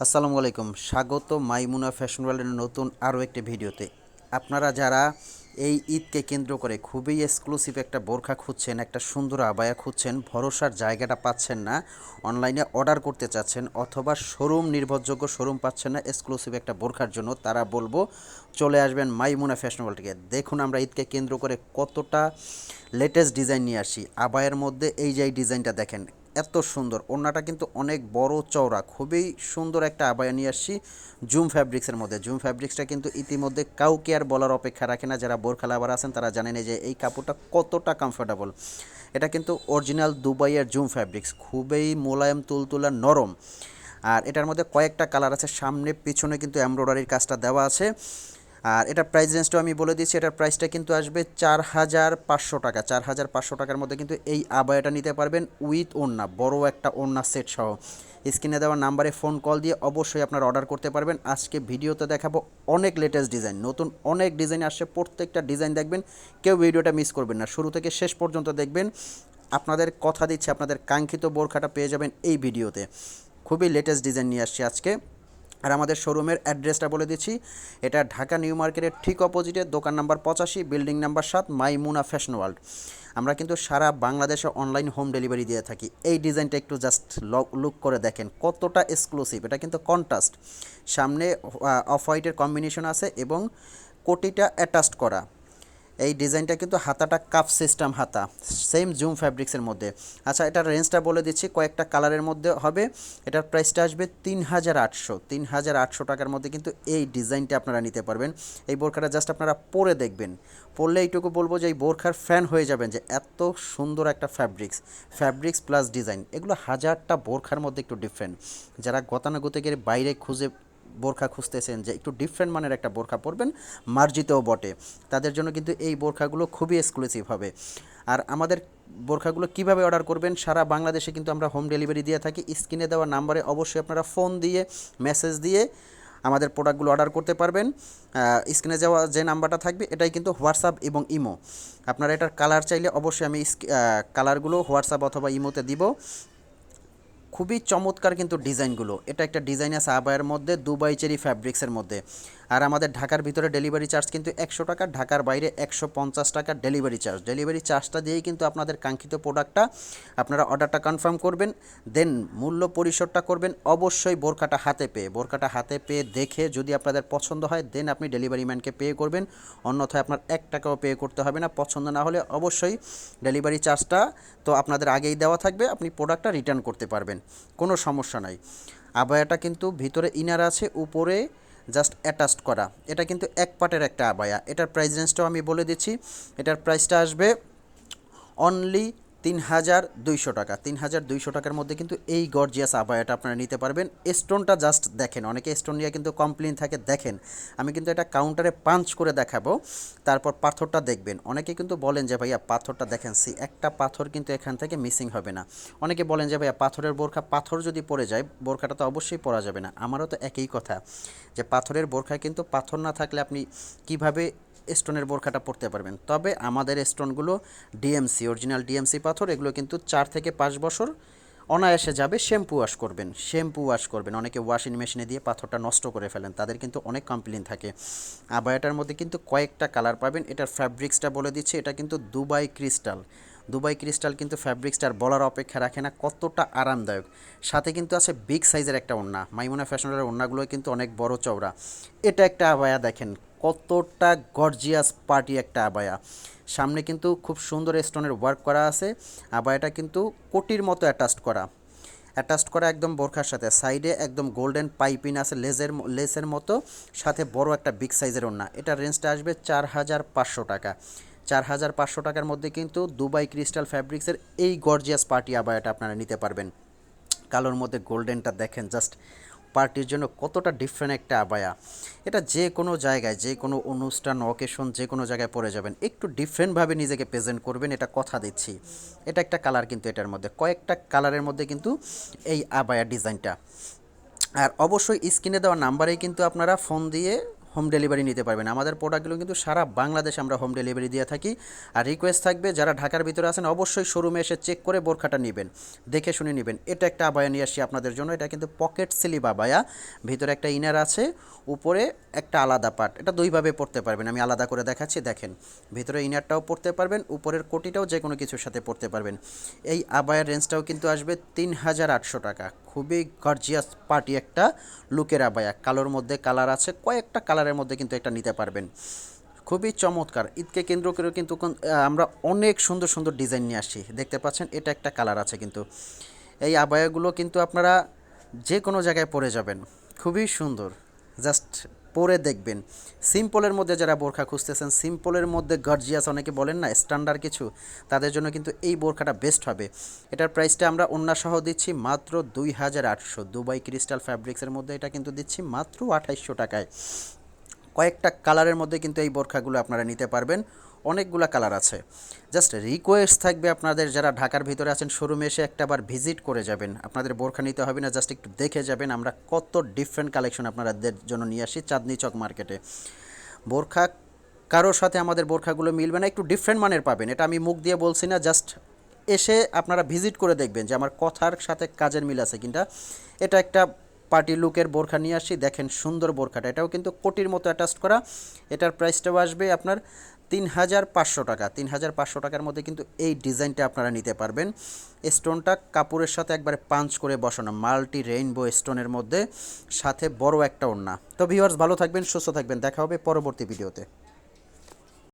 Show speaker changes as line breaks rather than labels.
আসসালামু আলাইকুম। স্বাগত মাইমুনা ফ্যাশন ওয়ার্ল্ডের নতুন আরও একটি ভিডিওতে। আপনারা যারা এই ঈদকে কেন্দ্র করে খুবই এক্সক্লুসিভ একটা বোরখা খুঁজছেন, একটা সুন্দর আবায়া খুঁজছেন, ভরসার জায়গাটা পাচ্ছেন না অনলাইনে অর্ডার করতে চাচ্ছেন অথবা শোরুম নির্ভরযোগ্য শোরুম পাচ্ছেন না এক্সক্লুসিভ একটা বোরখার জন্য, তারা বলব চলে আসবেন মাইমুনা ফ্যাশন ওয়ার্ল্ড থেকে। দেখুন আমরা ঈদকে কেন্দ্র করে কতটা লেটেস্ট ডিজাইন নিয়ে আসি আবায়ের মধ্যে এই যে ডিজাইনটা দেখেন এত সুন্দর। ওড়নাটা কিন্তু অনেক বড় চওড়া। খুবই সুন্দর একটা আবায়া নিয়ে আসছি জুম ফ্যাব্রিক্সের মধ্যে। জুম ফ্যাব্রিক্সটা কিন্তু ইতিমধ্যে কাউকে আর বলার অপেক্ষা রাখে না। যারা বোরখা লাভার আছেন, তারা জানেন যে এই কাপড়টা কতটা কমফোর্টেবল এটা কিন্তু অরিজিনাল দুবাইয়ের জুম ফ্যাব্রিক্স। খুবই মোলায়েম, তুলতুলা, নরম। আর এটার মধ্যে কয়েকটা কালার আছে। সামনে, পিছনে কিন্তু এমব্রয়ডারির কাজটা দেওয়া আছে। আর এটার প্রাইস রেঞ্জটাও আমি বলে দিচ্ছি, এটার প্রাইসটা কিন্তু আসবে চার হাজার পাঁচশো টাকা। চার হাজার পাঁচশো টাকার মধ্যে কিন্তু এই আবায়াটা নিতে পারবেন উইথ ওড়না, বড় একটা ওড়না সেট সহ। স্ক্রিনে দেওয়া নাম্বারে ফোন কল দিয়ে অবশ্যই আপনারা অর্ডার করতে পারবেন। আজকে ভিডিওতে দেখাবো অনেক লেটেস্ট ডিজাইন নতুন অনেক ডিজাইন আসছে, প্রত্যেকটা ডিজাইন দেখবেন, কেউ ভিডিওটা মিস করবেন না। শুরু থেকে শেষ পর্যন্ত দেখবেন, আপনাদের কথা দিচ্ছে, আপনাদের কাঙ্ক্ষিত বোরখাটা পেয়ে যাবেন এই ভিডিওতে। খুবই লেটেস্ট ডিজাইন নিয়ে আসছি আজকে। আর আমাদের শোরুমের অ্যাড্রেসটা বলে দিচ্ছি। এটা ঢাকা নিউ মার্কেটের ঠিক অপোজিটে দোকান নাম্বার পঁচাশি বিল্ডিং নাম্বার সাত, মাইমুনা ফ্যাশন ওয়ার্ল্ড আমরা কিন্তু সারা বাংলাদেশে অনলাইন হোম ডেলিভারি দিয়ে থাকি। এই ডিজাইনটা একটু জাস্ট লুক করে দেখেন, কতটা এক্সক্লুসিভ এটা কিন্তু কন্ট্রাস্ট সামনে অফ হোয়াইটের কম্বিনেশন আছে এবং কোটিটা অ্যাটাচড করা। এই ডিজাইনটা কিন্তু হাতাটা কাপ সিস্টেম হাতা সেম জুম ফ্যাব্রিক্সের মধ্যে। আচ্ছা এটার রেঞ্জটা বলে দিচ্ছি, কয়েকটা কালারের মধ্যে হবে। এটার প্রাইসটা আসবে তিন হাজার আটশো। তিন হাজার আটশো টাকার মধ্যে কিন্তু এই ডিজাইনটা আপনারা নিতে পারবেন। এই বোরখাটা জাস্ট আপনারা পরে দেখবেন। পরলে এইটুকু বলব যে এই বোরখার ফ্যান হয়ে যাবেন যে এত সুন্দর একটা ফ্যাব্রিক্স ফ্যাব্রিক্স প্লাস ডিজাইন এগুলো হাজারটা বোরখার মধ্যে একটু ডিফারেন্ট যারা গতানুগতিকের বাইরে খুঁজে বোরখা খুঁজতেছেন যে একটু ডিফারেন্ট মানের একটা বোরখা পরবেন, মার্জিতও বটে। তাদের জন্য কিন্তু এই বোরখাগুলো খুবই এক্সক্লুসিভ হবে। আর আমাদের বোরখাগুলো কীভাবে অর্ডার করবেন, সারা বাংলাদেশে কিন্তু আমরা হোম ডেলিভারি দিয়ে থাকি। স্ক্রিনে দেওয়া নাম্বারে অবশ্যই আপনারা ফোন দিয়ে মেসেজ দিয়ে আমাদের প্রোডাক্টগুলো অর্ডার করতে পারবেন। স্ক্রিনে যাওয়া যে নাম্বারটা থাকবে, এটাই কিন্তু হোয়াটসঅ্যাপ এবং ইমো। আপনারা এটার কালার চাইলে অবশ্যই আমি কালারগুলো হোয়াটসঅ্যাপ অথবা ইমোতে দিব। খুবই চমৎকার কিন্তু ডিজাইনগুলো। এটা একটা ডিজাইন আছে আবায়ের মধ্যে দুবাই চেরি ফ্যাব্রিক্সের মধ্যে। আর আমাদের ঢাকার ভিতরে ডেলিভারি চার্জ কিন্তু একশো টাকা, ঢাকার বাইরে একশো পঞ্চাশ টাকা ডেলিভারি চার্জ ডেলিভারি চার্জটা দিয়েই কিন্তু আপনাদের কাঙ্ক্ষিত প্রোডাক্টটা আপনারা অর্ডারটা কনফার্ম করবেন দেন মূল্য পরিশোধটা করবেন, অবশ্যই বোরকাটা হাতে পেয়ে। বোরকাটা হাতে পেয়ে দেখে যদি আপনাদের পছন্দ হয় দেন আপনি ডেলিভারি ম্যানকে পে করবেন। অন্যথায় আপনার এক টাকাও পে করতে হবে না। পছন্দ না হলে অবশ্যই ডেলিভারি চার্জটা তো আপনাদের আগেই দেওয়া থাকবে, আপনি প্রোডাক্টটা রিটার্ন করতে পারবেন। কোনো সমস্যা নাই। আবায়াটা কিন্তু ভিতরে ইনার আছে, উপরে জাস্ট অ্যাটাচ করা। এটা কিন্তু এক পার্টের একটা আবায়া। এটার প্রাইস রেঞ্জটাও আমি বলে দিচ্ছি। এটার প্রাইসটা আসবে অনলি তিন হাজার দুইশো টাকা। তিন হাজার দুইশো টাকার মধ্যে কিন্তু এই গর্জিয়াস আবায়াটা আপনারা নিতে পারবেন। স্টোনটা জাস্ট দেখেন। অনেকে স্টোন নিয়ে কিন্তু কমপ্লেন থাকে, দেখেন। আমি কিন্তু এটা কাউন্টারে পাঞ্চ করে দেখাবো। তারপর পাথরটা দেখবেন। অনেকে কিন্তু বলেন যে, ভাইয়া, পাথরটা দেখেন সি একটা পাথর কিন্তু এখান থেকে মিসিং হবে না। অনেকে বলেন যে, ভাইয়া, পাথরের বোরখা, পাথর যদি পড়ে যায়, বোরখাটা তো অবশ্যই পরা যাবে না। আমারও তো একই কথা যে, পাথরের বোরখায় কিন্তু পাথর না থাকলে আপনি কীভাবে স্টোনের বোরখাটা পরতে পারবেন। তবে আমাদের স্টোনগুলো ডিএমসি, অরিজিনাল ডিএমসি পাথর, এগুলো কিন্তু চার থেকে পাঁচ বছর অনায়াসে যাবে। শ্যাম্পু ওয়াশ করবেন, শ্যাম্পু ওয়াশ করবেন। অনেকে ওয়াশিং মেশিনে দিয়ে পাথরটা নষ্ট করে ফেলেন, তাদের কিন্তু অনেক কমপ্লেন থাকে। আবার এটার মধ্যে কিন্তু কয়েকটা কালার পাবেন। এটার ফ্যাব্রিক্সটা বলে দিচ্ছে, এটা কিন্তু দুবাই ক্রিস্টাল দুবাই ক্রিস্টাল কিন্তু ফ্যাব্রিক্সটার বলার অপেক্ষা রাখে না, কতটা আরামদায়ক। সাথে কিন্তু আছে বিগ সাইজের একটা ওড়না। মাইমুনা ফ্যাশনের ওড়নাগুলো কিন্তু অনেক বড় চওড়া। এটা একটা আবায়া, দেখেন, কতটা গর্জিয়াস পার্টি একটা আবায়া। সামনে কিন্তু খুব সুন্দর স্টোনের ওয়ার্ক করা আছে। আবায়াটা কিন্তু কোটির মতো অ্যাটাচড করা। অ্যাটাচড করা একদম বোরখার সাথে। সাইডে একদম গোল্ডেন পাইপিন আছে, লেজের লেসের মতো। সাথে বড় একটা বিগ সাইজের ওড়না। এটার রেঞ্জটা আসবে চার হাজার পাঁচশো টাকা। চার হাজার পাঁচশো টাকার মধ্যে কিন্তু দুবাই ক্রিস্টাল ফ্যাব্রিক্সের এই গর্জিয়াস পার্টি আবায়াটা আপনারা নিতে পারবেন। কালোর মধ্যে গোল্ডেনটা দেখেন, জাস্ট পার্টির জন্য কতটা ডিফারেন্ট একটা আবায়া। এটা যে কোনো জায়গায়, যে কোনো অনুষ্ঠান অকেশন যে কোনো জায়গায় পরে যাবেন, একটু ডিফারেন্টভাবে নিজেকে প্রেজেন্ট করবেন, এটা কথা দিচ্ছি। এটা একটা কালার কিন্তু এটার মধ্যে, কয়েকটা কালারের মধ্যে কিন্তু এই আবায়া ডিজাইনটা। আর অবশ্যই স্ক্রিনে দেওয়া নাম্বারেই কিন্তু আপনারা ফোন দিয়ে হোম ডেলিভারি নিতে পারবেন। আমাদের প্রোডাক্টগুলো কিন্তু সারা বাংলাদেশে আমরা হোম ডেলিভারি দিয়ে থাকি। আর রিকোয়েস্ট থাকবে, যারা ঢাকার ভিতরে আছেন, অবশ্যই শোরুমে এসে চেক করে বোরখাটা নেবেন, দেখে শুনে নেবেন। এটা একটা আবায়া নিয়ে আসছি আপনাদের জন্য। এটা কিন্তু পকেট স্লিপ আবায়া। ভিতরে একটা ইনার আছে, উপরে একটা আলাদা পার্ট এটা দুইভাবে পড়তে পারবেন। আমি আলাদা করে দেখাচ্ছি, দেখেন। ভিতরে ইনারটাও পড়তে পারবেন, উপরের কোটিটাও যে কোনো কিছুর সাথে পড়তে পারবেন। এই আবায়ার রেঞ্জটাও কিন্তু আসবে তিন হাজার আটশো টাকা। খুবই গর্জিয়াস পার্টি একটা লুকের আবায়া। কালোর মধ্যে কালার আছে, কয়েকটা কালারের মধ্যে কিন্তু একটা নিতে পারবেন। খুবই চমৎকার। ঈদকে কেন্দ্র করে কিন্তু আমরা অনেক সুন্দর সুন্দর ডিজাইন নিয়ে আসি দেখতে পাচ্ছেন, এটা একটা কালার আছে কিন্তু। এই আবায়াগুলো কিন্তু আপনারা যে কোনো জায়গায় পরে যাবেন। খুবই সুন্দর। জাস্ট পরে দেখবেন। সিম্পলের মধ্যে যারা বোরখা খুঁজতেছেন, সিম্পলের মধ্যে গর্জিয়াস অনেকে বলেন না, স্ট্যান্ডার্ড কিছু, তাদের জন্য কিন্তু এই বোরখাটা বেস্ট হবে। এটার প্রাইসটা আমরা সহ দিচ্ছি মাত্র দুই হাজার আটশো। দুবাই ক্রিস্টাল ফ্যাব্রিক্সের মধ্যে এটা কিন্তু দিচ্ছি মাত্র আঠাইশশো টাকায়। কয়েকটা কালারের মধ্যে কিন্তু এই বোরখাগুলো আপনারা নিতে পারবেন। অনেকগুলো কালার আছে। জাস্ট রিকোয়েস্ট থাকবে আপনাদের যারা ঢাকার ভিতরে আছেন, শোরুমে এসে একটা বার ভিজিট করে যাবেন। আপনাদের বোরখা নিতে হবে না জাস্ট একটু দেখে যাবেন আমরা কত ডিফারেন্ট কালেকশন আপনাদের জন্য নিয়ে আসি চাঁদনি চক মার্কেটে বোরখা কারোর সাথে আমাদের বোরখাগুলো মিলবে না, একটু ডিফারেন্ট মানের পাবেন। এটা আমি মুখ দিয়ে বলছি না জাস্ট এসে আপনারা ভিজিট করে দেখবেন যে আমার কথার সাথে কাজের মিল আছে কিনা। এটা একটা পার্টি লুকের বোরখা নিয়ে আসি দেখেন সুন্দর বোরখাটা। এটাও কিন্তু কোটির মতো অ্যাটাচ করা। এটার প্রাইসটাও আসবে আপনার তিন হাজার পাঁচশো টাকা। তিন হাজার পাঁচশো টাকার মধ্যে কিন্তু এই ডিজাইনটা আপনারা নিতে পারবেন। স্টোনটা কাপড়ের সাথে একবারে পাঞ্চ করে বসানো মাল্টি রেইনবো স্টোনের মধ্যে, সাথে বড় একটা ওড়না। তো ভিউয়ার্স ভালো থাকবেন, সুস্থ থাকবেন। দেখা হবে পরবর্তী ভিডিওতে